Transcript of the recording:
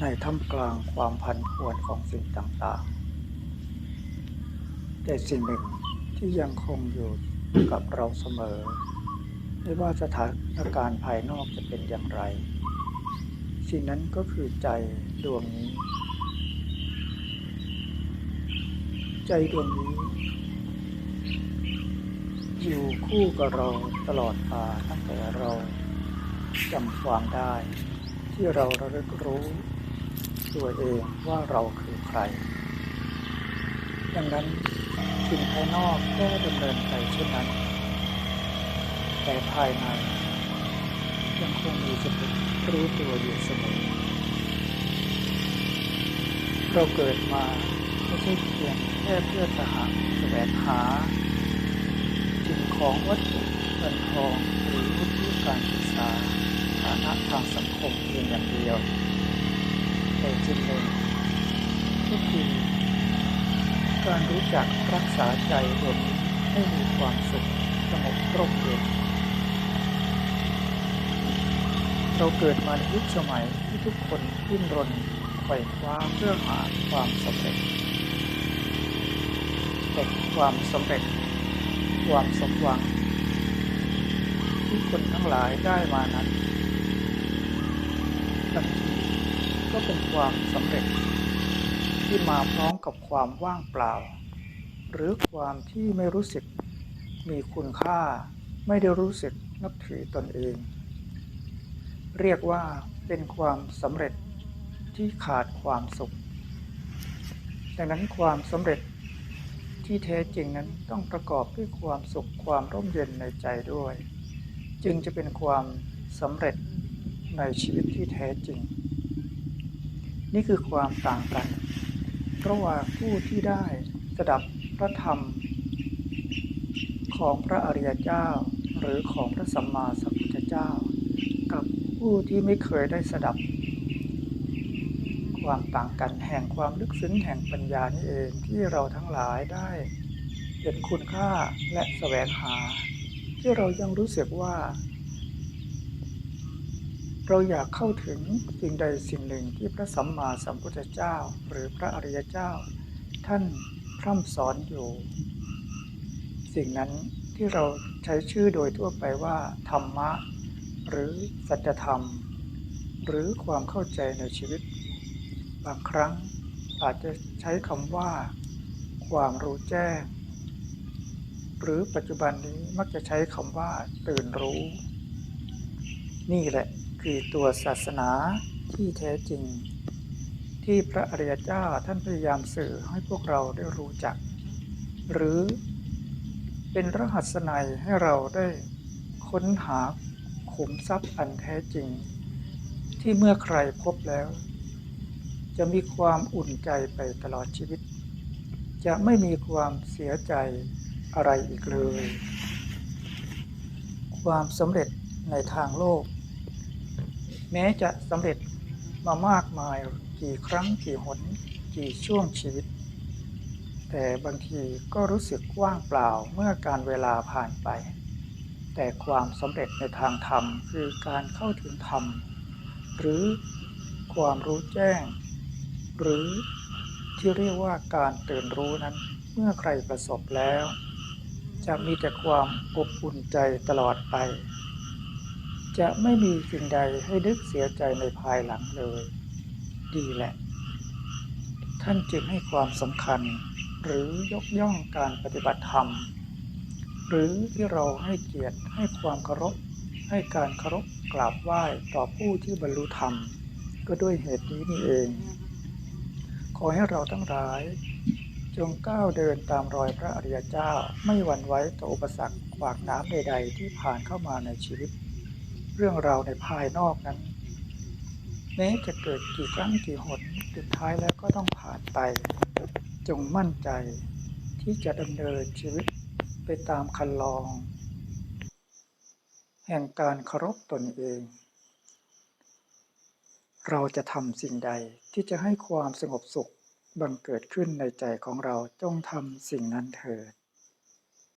ในท่ามกลางความพันผวนของสิ่งต่างๆ แต่สิ่งหนึ่งที่ยังคงอยู่กับเราเสมอ ไม่ว่าสถานการณ์ภายนอกจะเป็นอย่างไร สิ่งนั้นก็คือใจดวงนี้ ใจดวงนี้ อยู่คู่กับเราตลอดมาตั้งแต่เราจำความได้ที่เราระลึกรู้ ตัวเองว่าเราคือใคร ดังนั้นสิ่งภายนอกก็ดำเนินไปเช่นนั้น แต่ภายในยังคงมีสติรู้ตัวอยู่เสมอ เราเกิดมาไม่ใช่เพียงแค่เพื่อจะหาแสวงหาสิ่งของวัตถุเงินทองหรือวุฒิการศึกษาฐานะทางสังคมเพียงอย่างเดียว แต่จริงเลยก็คือการรู้จักรักษาใจดวงนี้ให้มีความสุขสงบร่มเย็นเราเกิดมาในยุคสมัยที่ทุกคนดิ้นรนไขว่คว้าเพื่อหาความสำเร็จแต่ความสำเร็จ ความสมหวัง ที่คนทั้งหลายได้มานั้นบางที ก็เป็นความสำเร็จ ที่มาพร้อมกับความว่างเปล่า หรือความที่ไม่รู้สึก มีคุณค่า ไม่ได้รู้สึกนับถือตนเอง เรียกว่าเป็นความสำเร็จที่ขาดความสุข ดังนั้นความสำเร็จที่แท้จริงนั้นต้องประกอบด้วยความสุขความร่มเย็นในใจด้วย จึงจะเป็นความสำเร็จในชีวิตที่แท้จริง นี่คือความต่างกัน ระหว่างผู้ที่ได้สดับพระธรรม ของพระอริยเจ้า หรือของพระสัมมาสัมพุทธเจ้า กับผู้ที่ไม่เคยได้สดับ ความต่างกันแห่งความลึกซึ้งแห่งปัญญานี่เองที่เราทั้งหลายได้เห็นคุณค่าและแสวงหา ที่เรายังรู้สึกว่า เราอยากเข้าถึงสิ่งใดสิ่งหนึ่งที่พระสัมมาสัมพุทธเจ้า หรือพระอริยเจ้า ท่านพร่ำสอนอยู่ สิ่งนั้นที่เราใช้ชื่อโดยทั่วไปว่า ธรรมะ หรือสัจธรรม หรือความเข้าใจในชีวิต บางครั้งอาจจะใช้คำว่า ความรู้แจ้ง หรือปัจจุบันนี้มักจะใช้คำว่า ตื่นรู้ นี่แหละ คือตัวศาสนาที่แท้จริง ที่พระอริยเจ้าท่านพยายามสื่อให้พวกเราได้รู้จัก หรือเป็นรหัสนัยให้เราได้ค้นหาขุมทรัพย์อันแท้จริง ที่เมื่อใครพบแล้ว จะมีความอุ่นใจไปตลอดชีวิต จะไม่มีความเสียใจอะไรอีกเลย ความสำเร็จในทางโลก แม้จะสำเร็จมามากมายกี่ครั้งกี่หนกี่ช่วงชีวิต แต่บางทีก็รู้สึกว่างเปล่าเมื่อการเวลาผ่านไป แต่ความสำเร็จในทางธรรมคือการเข้าถึงธรรม หรือความรู้แจ้ง หรือที่เรียกว่าการตื่นรู้นั้นเมื่อใครประสบแล้ว จะมีแต่ความอบอุ่นใจตลอดไป จะไม่มีสิ่งใดให้นึกเสียใจในภายหลังเลย ดีแหละ ท่านจึงให้ความสำคัญ หรือยกย่องการปฏิบัติธรรม หรือที่เราให้เกียรติให้ความเคารพ ให้การเคารพกราบไหว้ต่อผู้ที่บรรลุธรรม ก็ด้วยเหตุนี้นี่เอง ขอให้เราทั้งหลาย จงก้าวเดินตามรอยพระอริยเจ้าไม่หวั่นไหวต่ออุปสรรคขวากน้ำใด ๆ ที่ผ่านเข้ามาในชีวิต เรื่องราวในภายนอกนั้นแม้จะเกิดกี่ครั้งกี่หนสุดท้ายแล้วก็ต้องผ่านไป จงมั่นใจที่จะดำเนินชีวิตไปตามคันลอง แห่งการเคารพตนเอง เราจะทำสิ่งใดที่จะให้ความสงบสุขบังเกิดขึ้นในใจของเราจงทำสิ่งนั้นเถิด